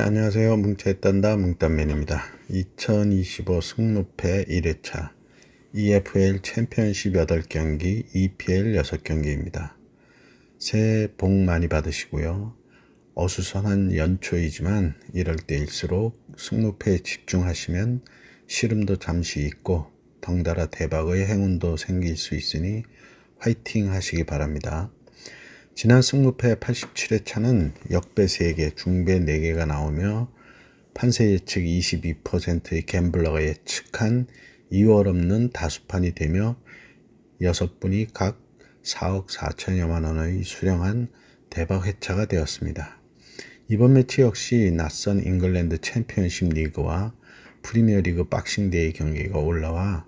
네, 안녕하세요. 뭉쳐있단다 뭉딴맨입니다. 2025 승무패 1회차 EFL 챔피언십 8경기, EPL 6경기입니다. 새해 복 많이 받으시고요. 어수선한 연초이지만 이럴 때일수록 승무패에 집중하시면 시름도 잠시 잊고 덩달아 대박의 행운도 생길 수 있으니 화이팅 하시기 바랍니다. 지난 승무패 87회차는 역배 3개, 중배 4개가 나오며 판세 예측 22%의 갬블러가 예측한 2월 없는 다수판이 되며 6분이 각 4억 4천여만 원의 수령한 대박 회차가 되었습니다. 이번 매치 역시 낯선 잉글랜드 챔피언십 리그와 프리미어리그 박싱데이 경기가 올라와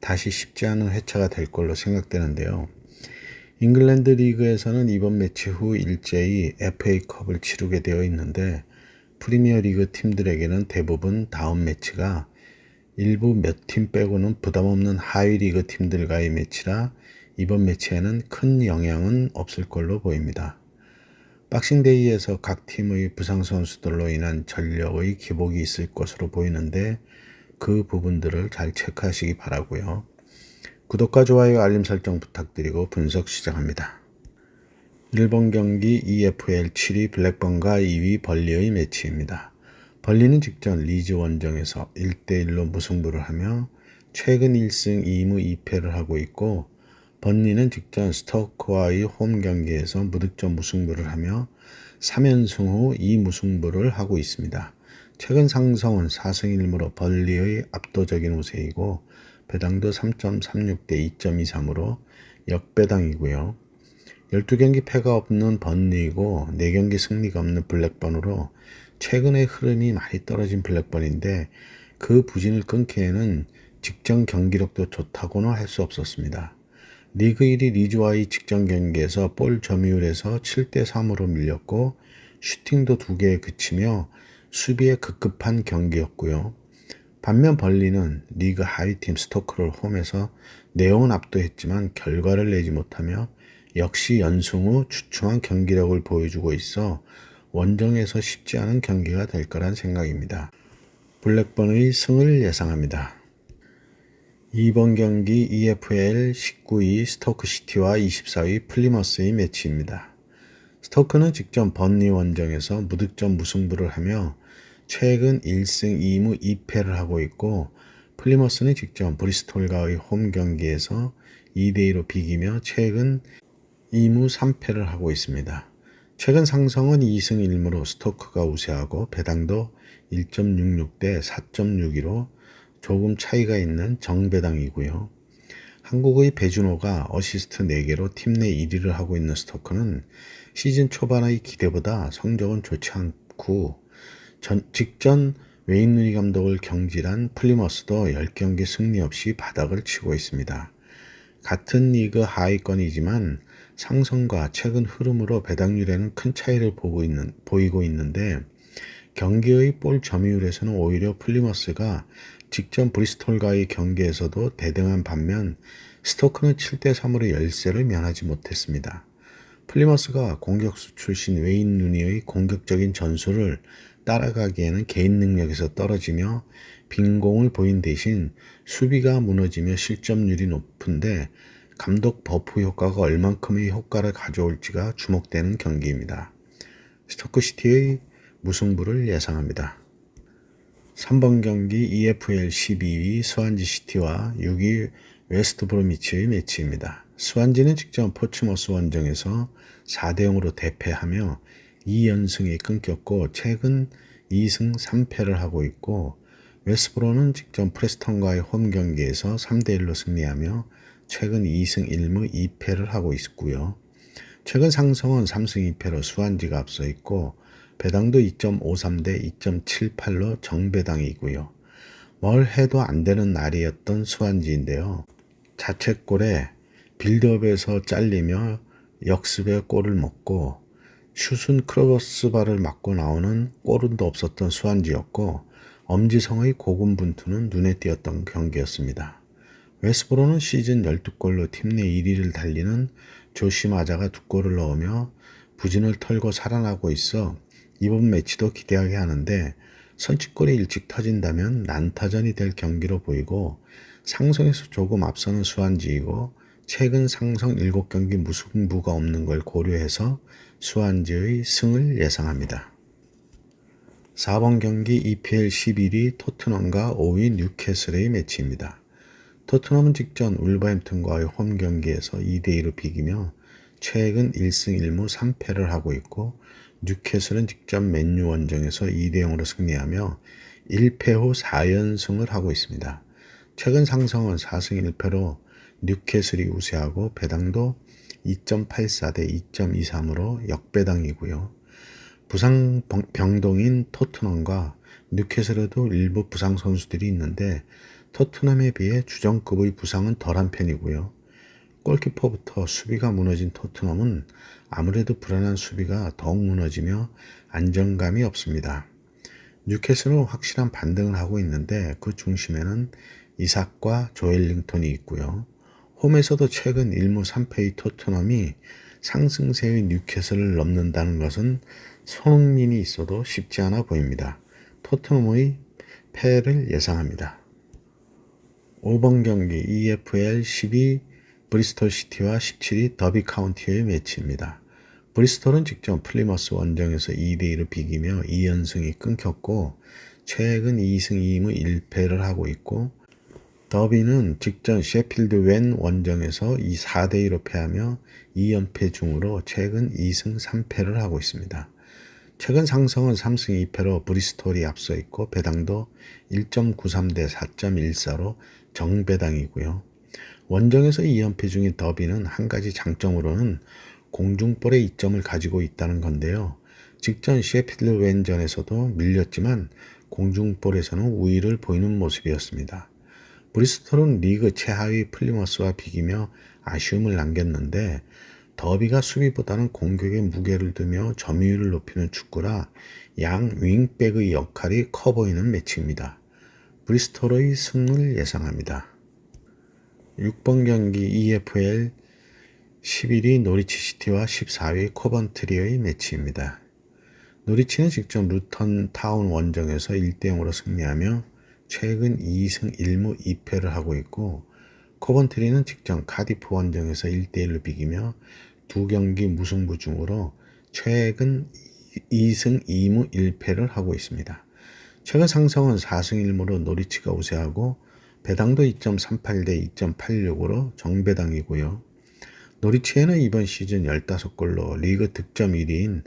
다시 쉽지 않은 회차가 될 걸로 생각되는데요. 잉글랜드 리그에서는 이번 매치 후 일제히 FA컵을 치르게 되어 있는데 프리미어 리그 팀들에게는 대부분 다음 매치가 일부 몇 팀 빼고는 부담 없는 하위 리그 팀들과의 매치라 이번 매치에는 큰 영향은 없을 걸로 보입니다. 박싱데이에서 각 팀의 부상 선수들로 인한 전력의 기복이 있을 것으로 보이는데 그 부분들을 잘 체크하시기 바라고요. 구독과 좋아요 알림 설정 부탁드리고 분석 시작합니다. 1번 경기 EFL 7위 블랙번과 2위 벌리의 매치입니다. 벌리는 직전 리즈 원정에서 1대1로 무승부를 하며 최근 1승 2무 2패를 하고 있고 번리는 직전 스토크와의 홈 경기에서 무득점 무승부를 하며 3연승 후 2무승부를 하고 있습니다. 최근 상성은 4승 1무로 벌리의 압도적인 우세이고 배당도 3.36대 2.23으로 역배당이고요. 12경기 패가 없는 번리고 4경기 승리가 없는 블랙번으로 최근의 흐름이 많이 떨어진 블랙번인데 그 부진을 끊기에는 직전 경기력도 좋다고는 할 수 없었습니다. 리그 1위 리즈와의 직전 경기에서 볼 점유율에서 7대 3으로 밀렸고 슈팅도 2개에 그치며 수비에 급급한 경기였고요. 반면 벌리는 리그 하위팀 스토크를 홈에서 내용은 압도했지만 결과를 내지 못하며 역시 연승 후 주춤한 경기력을 보여주고 있어 원정에서 쉽지 않은 경기가 될 거란 생각입니다. 블랙번의 승을 예상합니다. 2번 경기 EFL 19위 스토크시티와 24위 플리머스의 매치입니다. 스토크는 직전 번리 원정에서 무득점 무승부를 하며 최근 1승 2무 2패를 하고 있고 플리머스는 직전 브리스톨과의 홈 경기에서 2대2로 비기며 최근 2무 3패를 하고 있습니다. 최근 상성은 2승 1무로 스토크가 우세하고 배당도 1.66 대 4.62로 조금 차이가 있는 정배당이고요. 한국의 배준호가 어시스트 4개로 팀 내 1위를 하고 있는 스토크는 시즌 초반의 기대보다 성적은 좋지 않고 전, 직전 웨인 누니 감독을 경질한 플리머스도 10경기 승리 없이 바닥을 치고 있습니다. 같은 리그 하위권이지만 상승과 최근 흐름으로 배당률에는 큰 차이를 보고 있는, 보이고 있는데 경기의 볼 점유율에서는 오히려 플리머스가 직전 브리스톨과의 경기에서도 대등한 반면 스토크는 7대3으로 열세를 면하지 못했습니다. 플리머스가 공격수 출신 웨인 누니의 공격적인 전술을 따라가기에는 개인 능력에서 떨어지며 빈공을 보인 대신 수비가 무너지며 실점률이 높은데 감독 버프 효과가 얼만큼의 효과를 가져올지가 주목되는 경기입니다. 스토크시티의 무승부를 예상합니다. 3번 경기 EFL 12위 스완지시티와 6위 웨스트 브로미치의 매치입니다. 스완지는 직전 포츠머스 원정에서 4대 0으로 대패하며 2연승이 끊겼고 최근 2승 3패를 하고 있고 웨스브로는 직전 프레스턴과의 홈 경기에서 3대 1로 승리하며 최근 2승 1무 2패를 하고 있고요. 최근 상성은 3승 2패로 수완지가 앞서 있고 배당도 2.53대 2.78로 정배당이고요. 뭘 해도 안 되는 날이었던 수완지인데요. 자책골에 빌드업에서 잘리며 역습에 골을 먹고 슛은 크로스바를 맞고 나오는 골은도 없었던 수완지였고 엄지성의 고군분투는 눈에 띄었던 경기였습니다. 웨스브로는 시즌 12골로 팀 내 1위를 달리는 조시 마자가 두 골을 넣으며 부진을 털고 살아나고 있어 이번 매치도 기대하게 하는데 선취골이 일찍 터진다면 난타전이 될 경기로 보이고 상성에서 조금 앞서는 수완지이고 최근 상성 7경기 무승부가 없는 걸 고려해서 수완지의 승을 예상합니다. 4번 경기 EPL 11위 토트넘과 5위 뉴캐슬의 매치입니다. 토트넘은 직전 울버햄튼과의 홈 경기에서 2대2로 비기며 최근 1승 1무 3패를 하고 있고 뉴캐슬은 직전 맨유 원정에서 2대0으로 승리하며 1패 후 4연승을 하고 있습니다. 최근 상성은 4승 1패로 뉴캐슬이 우세하고 배당도 2.84 대 2.23으로 역배당이고요. 부상 병동인 토트넘과 뉴캐슬에도 일부 부상 선수들이 있는데 토트넘에 비해 주전급의 부상은 덜한 편이고요. 골키퍼부터 수비가 무너진 토트넘은 아무래도 불안한 수비가 더욱 무너지며 안정감이 없습니다. 뉴캐슬은 확실한 반등을 하고 있는데 그 중심에는 이삭과 조엘 링턴이 있고요. 홈에서도 최근 1무 3패의 토트넘이 상승세의 뉴캐슬을 넘는다는 것은 손흥민이 있어도 쉽지 않아 보입니다. 토트넘의 패를 예상합니다. 5번 경기 EFL 12 브리스톨 시티와 17위 더비 카운티의 매치입니다. 브리스톨은 직전 플리머스 원정에서 2대2로 비기며 2연승이 끊겼고 최근 2승 2무 1패를 하고 있고 더비는 직전 셰필드 웬 원정에서 2 4대2로 패하며 2연패 중으로 최근 2승 3패를 하고 있습니다. 최근 상승은 3승 2패로 브리스톨이 앞서 있고 배당도 1.93 대 4.14로 정배당이고요. 원정에서 2연패 중인 더비는 한 가지 장점으로는 공중볼의 이점을 가지고 있다는 건데요. 직전 셰필드 웬전에서도 밀렸지만 공중볼에서는 우위를 보이는 모습이었습니다. 브리스톨은 리그 최하위 플리머스와 비기며 아쉬움을 남겼는데 더비가 수비보다는 공격에 무게를 두며 점유율을 높이는 축구라 양 윙백의 역할이 커 보이는 매치입니다. 브리스톨의 승을 예상합니다. 6번 경기 EFL 11위 노리치 시티와 14위 코번트리의 매치입니다. 노리치는 직접 루턴 타운 원정에서 1대0으로 승리하며 최근 2승 1무 2패를 하고 있고 코번트리는 직전 카디프 원정에서 1대1로 비기며 두 경기 무승부 중으로 최근 2승 2무 1패를 하고 있습니다. 최근 상성은 4승 1무로 노리치가 우세하고 배당도 2.38 대 2.86으로 정배당이고요. 노리치에는 이번 시즌 15골로 리그 득점 1위인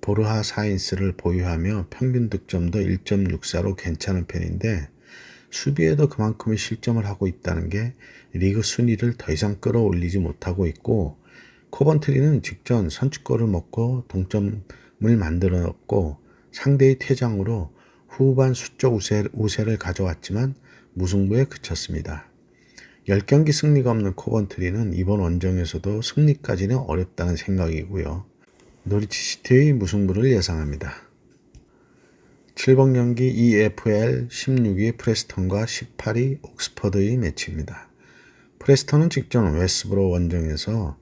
보르하 사인스를 보유하며 평균 득점도 1.64로 괜찮은 편인데 수비에도 그만큼의 실점을 하고 있다는 게 리그 순위를 더 이상 끌어올리지 못하고 있고 코번트리는 직전 선취골을 먹고 동점을 만들어놨고 상대의 퇴장으로 후반 수적 우세, 우세를 가져왔지만 무승부에 그쳤습니다. 10경기 승리가 없는 코번트리는 이번 원정에서도 승리까지는 어렵다는 생각이고요. 노리치 시티의 무승부를 예상합니다. 7번 경기 EFL 16위 프레스턴과 18위 옥스퍼드의 매치입니다. 프레스턴은 직전 웨스브로 원정에서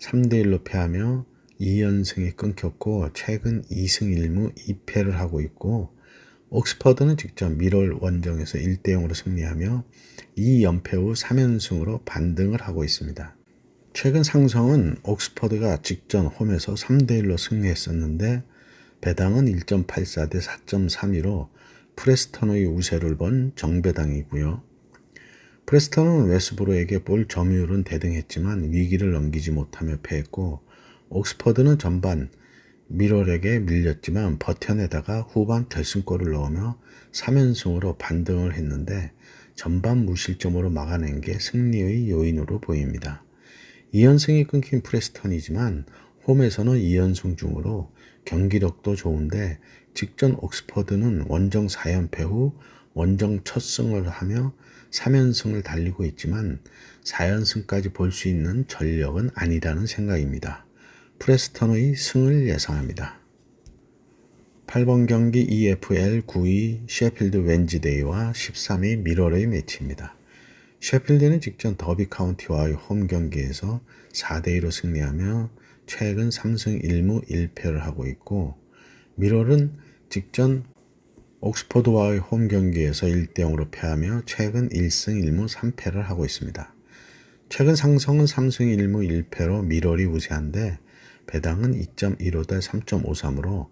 3대1로 패하며 2연승이 끊겼고 최근 2승 1무 2패를 하고 있고 옥스퍼드는 직전 미럴 원정에서 1대0으로 승리하며 2연패 후 3연승으로 반등을 하고 있습니다. 최근 상성은 옥스퍼드가 직전 홈에서 3대1로 승리했었는데 배당은 1.84 대 4.32로 프레스턴의 우세를 본 정배당이고요. 프레스턴은 웨스브로에게 볼 점유율은 대등했지만 위기를 넘기지 못하며 패했고 옥스퍼드는 전반 미럴에게 밀렸지만 버텨내다가 후반 결승골을 넣으며 3연승으로 반등을 했는데 전반 무실점으로 막아낸 게 승리의 요인으로 보입니다. 2연승이 끊긴 프레스턴이지만 홈에서는 2연승 중으로 경기력도 좋은데 직전 옥스퍼드는 원정 4연패 후 원정 첫 승을 하며 3연승을 달리고 있지만 4연승까지 볼 수 있는 전력은 아니라는 생각입니다. 프레스턴의 승을 예상합니다. 8번 경기 EFL 9위 셰필드 웬지데이와 13위 미러의 매치입니다. 셰필드는 직전 더비 카운티와의 홈 경기에서 4대2로 승리하며 최근 3승 1무 1패를 하고 있고 미럴은 직전 옥스퍼드와의 홈 경기에서 1대 0으로 패하며 최근 1승 1무 3패를 하고 있습니다. 최근 상성은 3승 1무 1패로 미럴이 우세한데 배당은 2.15대 3.53으로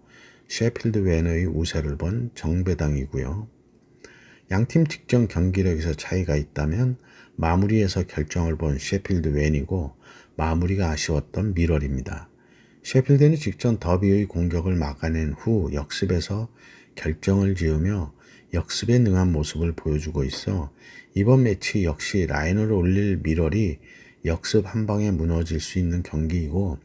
셰필드 웬의 우세를 본 정배당이고요. 양팀 직전 경기력에서 차이가 있다면 마무리에서 결정을 본 셰필드 웬이고 마무리가 아쉬웠던 미럴입니다. 셰필드는 직전 더비의 공격을 막아낸 후 역습에서 결정을 지으며 역습에 능한 모습을 보여주고 있어 이번 매치 역시 라인을 올릴 미럴이 역습 한 방에 무너질 수 있는 경기이고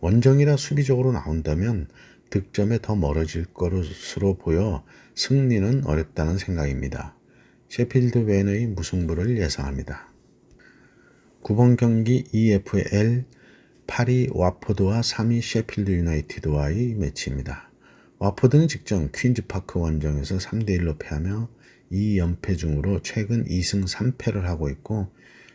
원정이라 수비적으로 나온다면 득점에 더 멀어질 것으로 보여 승리는 어렵다는 생각입니다. 셰필드 웬의 무승부를 예상합니다. 9번 경기 EFL 8위 와포드와 3위 셰필드 유나이티드와의 매치입니다. 와포드는 직전 퀸즈파크 원정에서 3대1로 패하며 2연패 중으로 최근 2승 3패를 하고 있고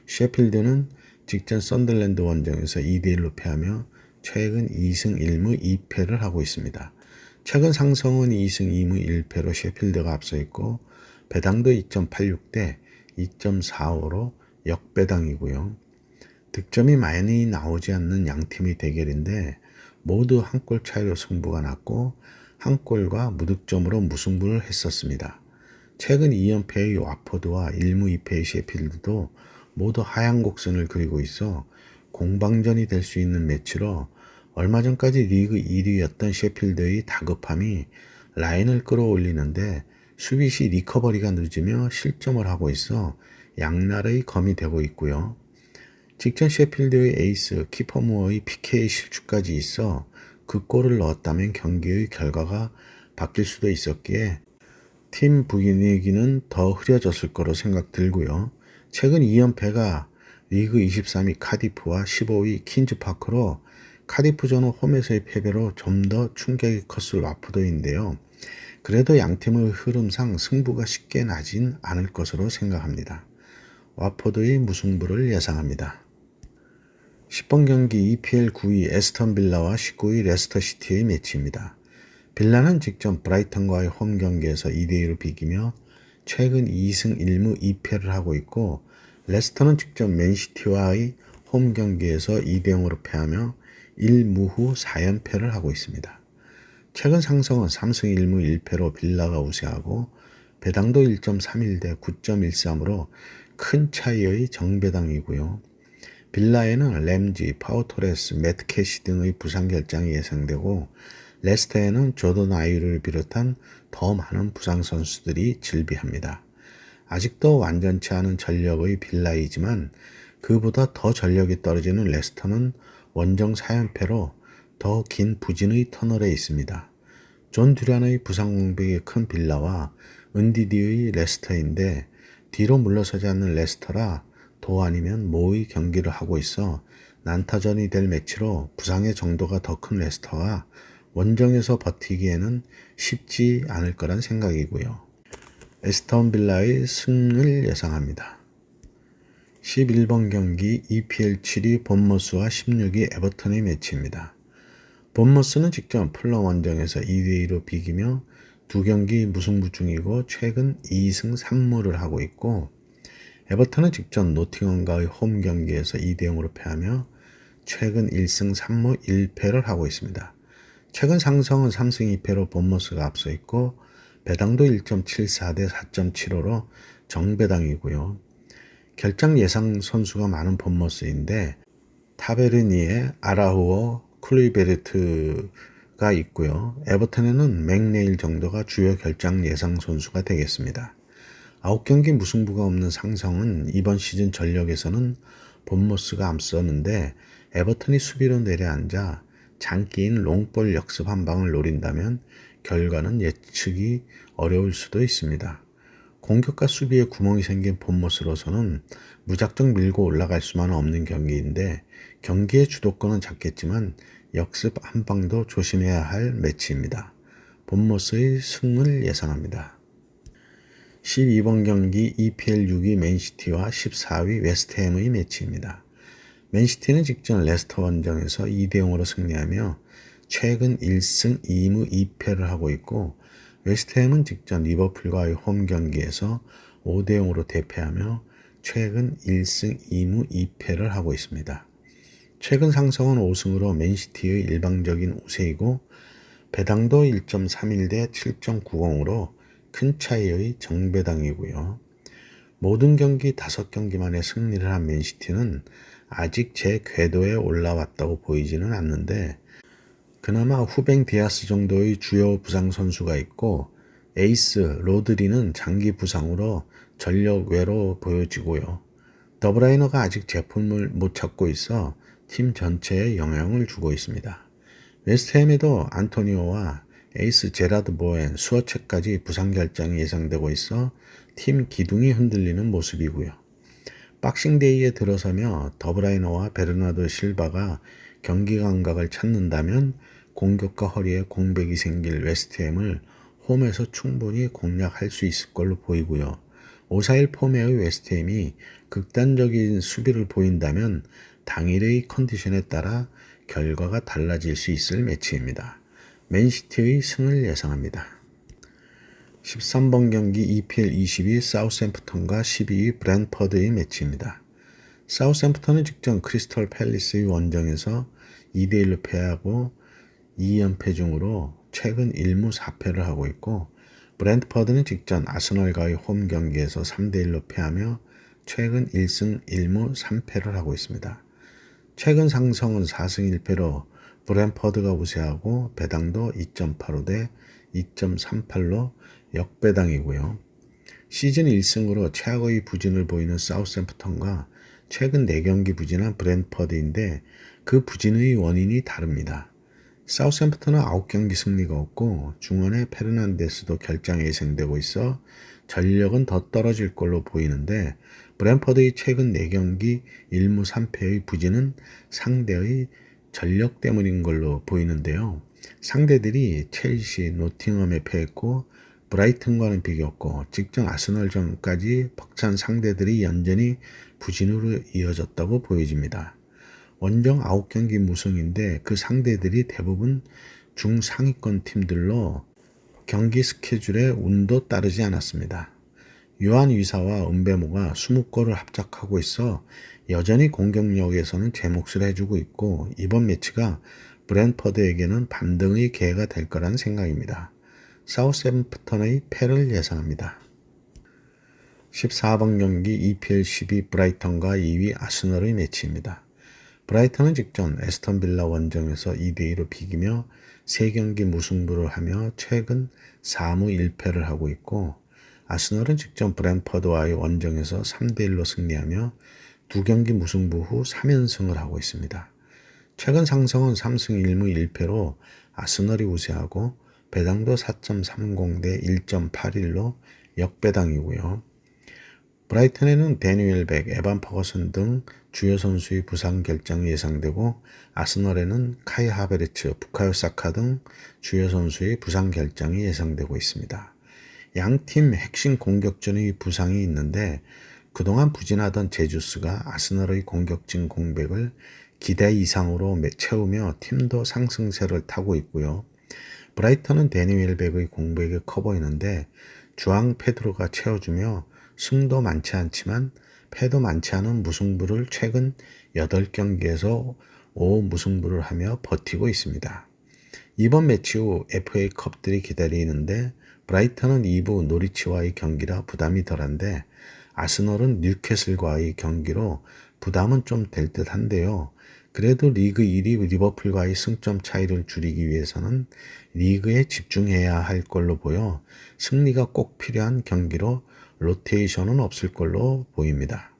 셰필드는 직전 썬들랜드 원정에서 2대1로 패하며 최근 2승 1무 2패를 하고 있습니다. 최근 상성은 2승 2무 1패로 셰필드가 앞서 있고 배당도 2.86대 2.45로 역배당이고요. 득점이 많이 나오지 않는 양팀의 대결인데 모두 한 골 차이로 승부가 났고 한 골과 무득점으로 무승부를 했었습니다. 최근 2연패의 와포드와 1무 2패의 셰필드도 모두 하향 곡선을 그리고 있어 공방전이 될 수 있는 매치로 얼마 전까지 리그 1위였던 셰필드의 다급함이 라인을 끌어올리는데 수비 시 리커버리가 늦으며 실점을 하고 있어 양날의 검이 되고 있고요. 직전 셰필드의 에이스 키퍼무어의 PK 실축까지 있어 그 골을 넣었다면 경기의 결과가 바뀔 수도 있었기에 팀 분위기는 더 흐려졌을 거로 생각 들고요. 최근 2연패가 리그 23위 카디프와 15위 킨즈파크로 카디프전은 홈에서의 패배로 좀 더 충격이 컸을 와프도인데요. 그래도 양팀의 흐름상 승부가 쉽게 나진 않을 것으로 생각합니다. 와포드의 무승부를 예상합니다. 10번 경기 EPL 9위 에스턴 빌라와 19위 레스터 시티의 매치입니다. 빌라는 직전 브라이턴과의 홈 경기에서 2대2로 비기며 최근 2승 1무 2패를 하고 있고 레스터는 직전 맨시티와의 홈 경기에서 2대0으로 패하며 1무 후 4연패를 하고 있습니다. 최근 상승은 3승 1무 1패로 빌라가 우세하고 배당도 1.31대 9.13으로 큰 차이의 정배당이고요. 빌라에는 램지, 파우토레스, 매트 캐시 등의 부상 결장이 예상되고 레스터에는 조던 아이를 비롯한 더 많은 부상 선수들이 질비합니다. 아직도 완전치 않은 전력의 빌라이지만 그보다 더 전력이 떨어지는 레스터는 원정 4연패로 더 긴 부진의 터널에 있습니다. 존 듀란의 부상 공백이 큰 빌라와 은디디의 레스터인데 뒤로 물러서지 않는 레스터라 도 아니면 모의 경기를 하고 있어 난타전이 될 매치로 부상의 정도가 더 큰 레스터가 원정에서 버티기에는 쉽지 않을 거란 생각이고요. 에스턴 빌라의 승을 예상합니다. 11번 경기 EPL 7위 본머스와 16위 에버턴의 매치입니다. 본머스는 직전 풀러 원정에서 2대2로 비기며 두 경기 무승부 중이고 최근 2승 3무를 하고 있고 에버턴은 직전 노팅엄과의 홈 경기에서 2대 0으로 패하며 최근 1승 3무 1패를 하고 있습니다. 최근 상성은 3승 2패로 본머스가 앞서 있고 배당도 1.74 대 4.75로 정배당이고요. 결장 예상 선수가 많은 본머스인데 타베르니에 아라우어 클리베르트가 있고요. 에버턴에는 맥네일 정도가 주요 결장 예상 선수가 되겠습니다. 9경기 무승부가 없는 상성은 이번 시즌 전력에서는 본머스가 앞섰는데 에버턴이 수비로 내려앉아 장기인 롱볼 역습 한 방을 노린다면 결과는 예측이 어려울 수도 있습니다. 공격과 수비에 구멍이 생긴 본모스로서는 무작정 밀고 올라갈 수만 없는 경기인데 경기의 주도권은 잡겠지만 역습 한 방도 조심해야 할 매치입니다. 본모스의 승을 예상합니다. 12번 경기 EPL 6위 맨시티와 14위 웨스트햄의 매치입니다. 맨시티는 직전 레스터 원정에서 2대 0으로 승리하며 최근 1승 2무 2패를 하고 있고 웨스트햄은 직전 리버풀과의 홈 경기에서 5대 0으로 대패하며 최근 1승 2무 2패를 하고 있습니다. 최근 상승은 5승으로 맨시티의 일방적인 우세이고 배당도 1.31대 7.90으로 큰 차이의 정배당이고요. 모든 경기 5경기 만에 승리를 한 맨시티는 아직 제 궤도에 올라왔다고 보이지는 않는데 그나마 후뱅 디아스 정도의 주요 부상 선수가 있고 에이스 로드리는 장기 부상으로 전력 외로 보여지고요. 더브라이너가 아직 제품을 못 찾고 있어 팀 전체에 영향을 주고 있습니다. 웨스트햄에도 안토니오와 에이스 제라드 보엔, 수어체까지 부상 결장이 예상되고 있어 팀 기둥이 흔들리는 모습이고요. 박싱데이에 들어서며 더브라이너와 베르나드 실바가 경기 감각을 찾는다면 공격과 허리에 공백이 생길 웨스트햄을 홈에서 충분히 공략할 수 있을 걸로 보이고요. 5-4-1 폼의 웨스트햄이 극단적인 수비를 보인다면 당일의 컨디션에 따라 결과가 달라질 수 있을 매치입니다. 맨시티의 승을 예상합니다. 13번 경기 EPL 22 사우샘프턴과 12위 브랜퍼드의 매치입니다. 사우샘프턴은 직전 크리스털 팰리스의 원정에서 2대1로 패하고 2연패 중으로 최근 1무 4패를 하고 있고 브랜트퍼드는 직전 아스널과의 홈 경기에서 3대1로 패하며 최근 1승 1무 3패를 하고 있습니다. 최근 상승은 4승 1패로 브랜퍼드가 우세하고 배당도 2.85 대 2.38로 역배당이고요. 시즌 1승으로 최악의 부진을 보이는 사우샘프턴과 최근 4경기 부진한 브랜퍼드인데 그 부진의 원인이 다릅니다. 사우샘프턴은 9경기 승리가 없고 중원에 페르난데스도 결장에 예상되고 있어 전력은 더 떨어질 걸로 보이는데 브랜퍼드의 최근 4경기 1무 3패의 부진은 상대의 전력 때문인 걸로 보이는데요. 상대들이 첼시, 노팅엄에 패했고 브라이튼과는 비겼고 직전 아스널전까지 벅찬 상대들이 연전히 부진으로 이어졌다고 보여집니다. 원정 9경기 무승인데 그 상대들이 대부분 중상위권 팀들로 경기 스케줄에 운도 따르지 않았습니다. 요한 위사와 은배모가 20골을 합작하고 있어 여전히 공격력에서는 제 몫을 해주고 있고 이번 매치가 브랜퍼드에게는 반등의 기회가 될 거란 생각입니다. 사우샘프턴의 패를 예상합니다. 14번 경기 EPL 12 브라이턴과 2위 아스널의 매치입니다. 브라이턴은 직전 에스턴 빌라 원정에서 2대2로 비기며 3경기 무승부를 하며 최근 4무 1패를 하고 있고 아스널은 직전 브랜퍼드와의 원정에서 3대1로 승리하며 2경기 무승부 후 3연승을 하고 있습니다. 최근 상승은 3승 1무 1패로 아스널이 우세하고 배당도 4.30 대 1.81로 역배당이고요. 브라이튼에는 데니엘 백, 에반 퍼거슨 등 주요 선수의 부상 결장이 예상되고 아스널에는 카이 하베르츠, 부카요 사카 등 주요 선수의 부상 결장이 예상되고 있습니다. 양 팀 핵심 공격전의 부상이 있는데 그동안 부진하던 제주스가 아스널의 공격진 공백을 기대 이상으로 채우며 팀도 상승세를 타고 있고요. 브라이턴은 데니 웰백의 공백이 커 보이는데 주앙 페드로가 채워주며 승도 많지 않지만 패도 많지 않은 무승부를 최근 8경기에서 5 무승부를 하며 버티고 있습니다. 이번 매치 후 FA컵들이 기다리는데 브라이턴은 2부 노리치와의 경기라 부담이 덜한데 아스널은 뉴캐슬과의 경기로 부담은 좀 될 듯한데요. 그래도 리그 1위 리버풀과의 승점 차이를 줄이기 위해서는 리그에 집중해야 할 걸로 보여 승리가 꼭 필요한 경기로 로테이션은 없을 걸로 보입니다.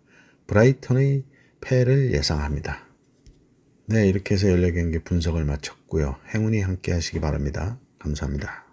브라이턴의 패를 예상합니다. 네, 이렇게 해서 14경기 분석을 마쳤고요. 행운이 함께 하시기 바랍니다. 감사합니다.